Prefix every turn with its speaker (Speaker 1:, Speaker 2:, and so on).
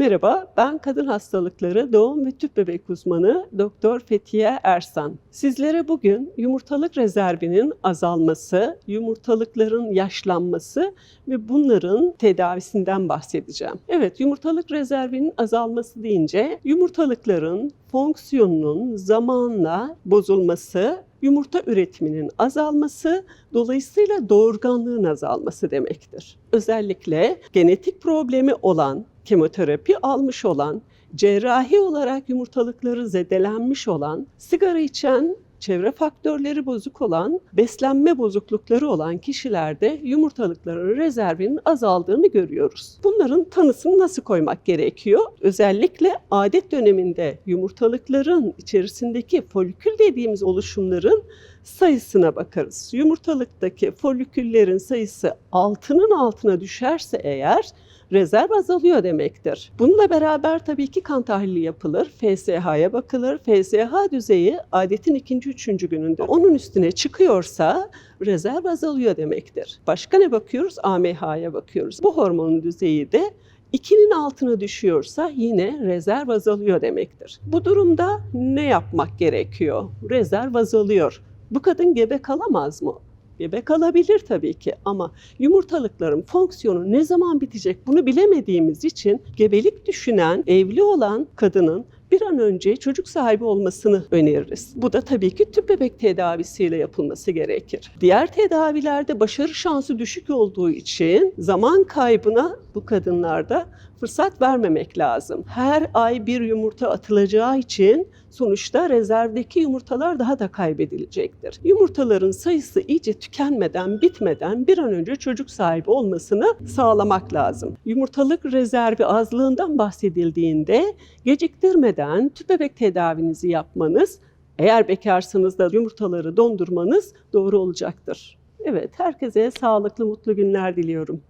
Speaker 1: Merhaba, ben kadın hastalıkları doğum ve tüp bebek uzmanı Doktor Fethiye Ersan. Sizlere bugün yumurtalık rezervinin azalması, yumurtalıkların yaşlanması ve bunların tedavisinden bahsedeceğim. Evet, yumurtalık rezervinin azalması deyince yumurtalıkların fonksiyonunun zamanla bozulması, yumurta üretiminin azalması, dolayısıyla doğurganlığın azalması demektir. Özellikle genetik problemi olan, kemoterapi almış olan, cerrahi olarak yumurtalıkları zedelenmiş olan, sigara içen, çevre faktörleri bozuk olan, beslenme bozuklukları olan kişilerde yumurtalıkların rezervinin azaldığını görüyoruz. Bunların tanısını nasıl koymak gerekiyor? Özellikle adet döneminde yumurtalıkların içerisindeki folikül dediğimiz oluşumların sayısına bakarız. Yumurtalıktaki foliküllerin sayısı altının altına düşerse eğer rezerv azalıyor demektir. Bununla beraber tabii ki kan tahlili yapılır, FSH'ya bakılır. FSH düzeyi adetin ikinci, üçüncü gününde onun üstüne çıkıyorsa rezerv azalıyor demektir. Başka ne bakıyoruz? AMH'ya bakıyoruz. Bu hormonun düzeyi de 2'nin altına düşüyorsa yine rezerv azalıyor demektir. Bu durumda ne yapmak gerekiyor? Rezerv azalıyor. Bu kadın gebe kalamaz mı? Gebe kalabilir tabii ki ama yumurtalıkların fonksiyonu ne zaman bitecek bunu bilemediğimiz için gebelik düşünen, evli olan kadının bir an önce çocuk sahibi olmasını öneririz. Bu da tabii ki tüp bebek tedavisiyle yapılması gerekir. Diğer tedavilerde başarı şansı düşük olduğu için zaman kaybına bu kadınlarda fırsat vermemek lazım. Her ay bir yumurta atılacağı için sonuçta rezervdeki yumurtalar daha da kaybedilecektir. Yumurtaların sayısı iyice tükenmeden, bitmeden bir an önce çocuk sahibi olmasını sağlamak lazım. Yumurtalık rezervi azlığından bahsedildiğinde geciktirmeden tüp bebek tedavinizi yapmanız, eğer bekarsanız da yumurtaları dondurmanız doğru olacaktır. Evet, herkese sağlıklı, mutlu günler diliyorum.